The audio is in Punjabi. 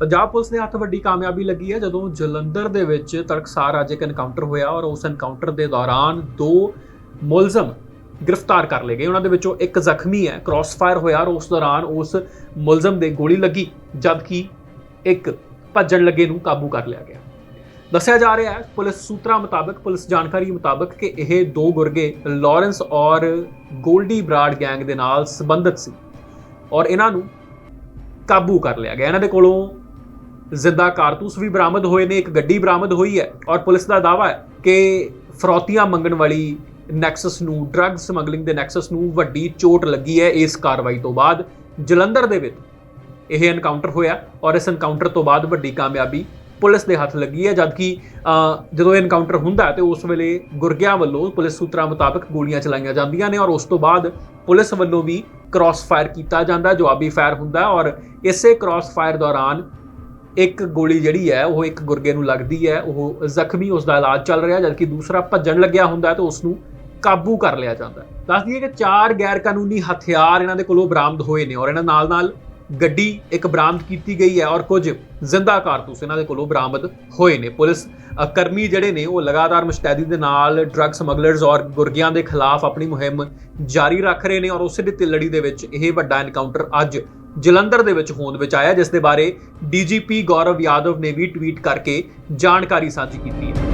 ਪੰਜਾਬ ਪੁਲਿਸ ਦੇ ਹੱਥ ਵੱਡੀ ਕਾਮਯਾਬੀ ਲੱਗੀ ਹੈ ਜਦੋਂ ਜਲੰਧਰ ਦੇ ਵਿੱਚ ਤਰਕਸਾਰ ਅੱਜ ਇੱਕ ਐਨਕਾਊਂਟਰ ਹੋਇਆ ਔਰ ਉਸ ਐਨਕਾਊਂਟਰ ਦੇ ਦੌਰਾਨ ਦੋ ਮੁਲਜ਼ਮ ਗ੍ਰਿਫਤਾਰ ਕਰ ਲਏ ਗਏ। ਉਹਨਾਂ ਦੇ ਵਿੱਚੋਂ ਇੱਕ ਜ਼ਖਮੀ ਹੈ ਕ੍ਰਾਸਫਾਇਰ ਹੋਇਆ ਔਰ ਉਸ ਦੌਰਾਨ ਉਸ ਮੁਲਜ਼ਮ ਦੇ ਗੋਲੀ ਲੱਗੀ, ਜਦਕਿ ਇੱਕ ਭੱਜਣ ਲੱਗੇ ਨੂੰ ਕਾਬੂ ਕਰ ਲਿਆ ਗਿਆ। ਦੱਸਿਆ ਜਾ ਰਿਹਾ ਹੈ, ਪੁਲਿਸ ਸੂਤਰਾਂ ਮੁਤਾਬਕ, ਪੁਲਿਸ ਜਾਣਕਾਰੀ ਮੁਤਾਬਕ ਕਿ ਇਹ ਦੋ ਗੁਰਗੇ ਲਾਰੈਂਸ ਔਰ ਗੋਲਡੀ ਬਰਾਡ ਗੈਂਗ ਦੇ ਨਾਲ ਸੰਬੰਧਿਤ ਸੀ ਔਰ ਇਹਨਾਂ ਨੂੰ ਕਾਬੂ ਕਰ ਲਿਆ ਗਿਆ। ਇਹਨਾਂ ਦੇ ਕੋਲੋਂ ਜ਼ਿੰਦਾ ਕਾਰਤੂਸ ਵੀ ਬਰਾਮਦ ਹੋਏ ਨੇ, ਇੱਕ ਗੱਡੀ ਬਰਾਮਦ ਹੋਈ ਹੈ ਔਰ ਪੁਲਿਸ ਦਾ ਦਾਅਵਾ ਹੈ ਕਿ ਫਰੌਤੀਆਂ ਮੰਗਣ ਵਾਲੀ ਨੈਕਸਸ ਨੂੰ ਡਰੱਗ ਸਮਗਲਿੰਗ ਦੇ ਨੈਕਸਸ ਨੂੰ ਵੱਡੀ ਚੋਟ ਲੱਗੀ ਹੈ ਇਸ ਕਾਰਵਾਈ ਤੋਂ ਬਾਅਦ। ਜਲੰਧਰ ਦੇ ਵਿੱਚ ਇਹ ਐਨਕਾਊਂਟਰ ਹੋਇਆ ਔਰ ਇਸ ਐਨਕਾਊਂਟਰ ਤੋਂ ਬਾਅਦ ਵੱਡੀ ਕਾਮਯਾਬੀ ਪੁਲਿਸ ਦੇ ਹੱਥ ਲੱਗੀ ਹੈ, ਜਦਕਿ ਜਦੋਂ ਇਹ ਐਨਕਾਊਂਟਰ ਹੁੰਦਾ ਹੈ ਤੇ ਉਸ ਵੇਲੇ ਗੁਰਗਿਆਂ ਵੱਲੋਂ ਪੁਲਿਸ ਸੂਤਰਾਂ ਮੁਤਾਬਕ ਗੋਲੀਆਂ ਚਲਾਈਆਂ ਜਾਂਦੀਆਂ ਨੇ ਔਰ ਉਸ ਤੋਂ ਬਾਅਦ ਪੁਲਿਸ ਵੱਲੋਂ ਵੀ ਕ੍ਰਾਸ ਫਾਇਰ ਕੀਤਾ ਜਾਂਦਾ, ਜਵਾਬੀ ਫਾਇਰ ਹੁੰਦਾ ਔਰ ਇਸੇ ਕ੍ਰਾਸ ਫਾਇਰ ਦੌਰਾਨ ਇੱਕ ਗੋਲੀ ਜਿਹੜੀ ਹੈ, ਉਹ ਇੱਕ ਗੁਰਗੇ ਨੂੰ ਲੱਗਦੀ ਹੈ, ਉਹ ਜ਼ਖਮੀ ਉਸ ਦਾ ਇਲਾਜ ਚੱਲ ਰਿਹਾ, ਜਦਕਿ ਦੂਸਰਾ ਭੱਜਣ ਲੱਗਿਆ ਹੁੰਦਾ ਤਾਂ ਤੇ ਉਸ ਨੂੰ ਕਾਬੂ ਕਰ ਲਿਆ ਜਾਂਦਾ ਹੈ। ਦੱਸ ਦਈਏ ਕਿ ਚਾਰ ਗੈਰ ਕਾਨੂੰਨੀ ਹਥਿਆਰ ਇਹਨਾਂ ਦੇ ਕੋਲੋਂ ਬਰਾਮਦ ਹੋਏ ਨੇ, ਔਰ ਇਹਨਾਂ ਨਾਲ ਨਾਲ ਗੱਡੀ ਇੱਕ ਬਰਾਮਦ ਕੀਤੀ ਗਈ ਹੈ, ਔਰ ਕੁਝ ਜ਼ਿੰਦਾ ਕਾਰਤੂਸ ਇਹਨਾਂ ਦੇ ਕੋਲੋਂ ਬਰਾਮਦ ਹੋਏ ਨੇ। ਪੁਲਿਸ ਕਰਮੀ ਜਿਹੜੇ ਨੇ, ਉਹ ਲਗਾਤਾਰ ਮੁਸ਼ਤੈਦੀ ਦੇ ਨਾਲ ਡਰੱਗ ਸਮਗਲਰਸ ਔਰ ਗੁਰਗਿਆਂ ਦੇ ਖਿਲਾਫ ਆਪਣੀ ਮੁਹਿੰਮ ਜਾਰੀ ਰੱਖ ਰਹੇ ਨੇ, ਔਰ ਉਸੇ ਦੀ ਤਿਲੜੀ ਦੇ ਵਿੱਚ ਇਹ ਵੱਡਾ ਐਨਕਾਊਂਟਰ ਅੱਜ ਜਲੰਧਰ ਦੇ ਵਿੱਚ ਹੋਂਦ ਵਿੱਚ ਆਇਆ, ਜਿਸ ਦੇ ਬਾਰੇ ਡੀਜੀਪੀ ਗੌਰਵ ਯਾਦਵ ਨੇ ਵੀ ਟਵੀਟ ਕਰਕੇ ਜਾਣਕਾਰੀ ਸਾਂਝੀ ਕੀਤੀ। ਹੈ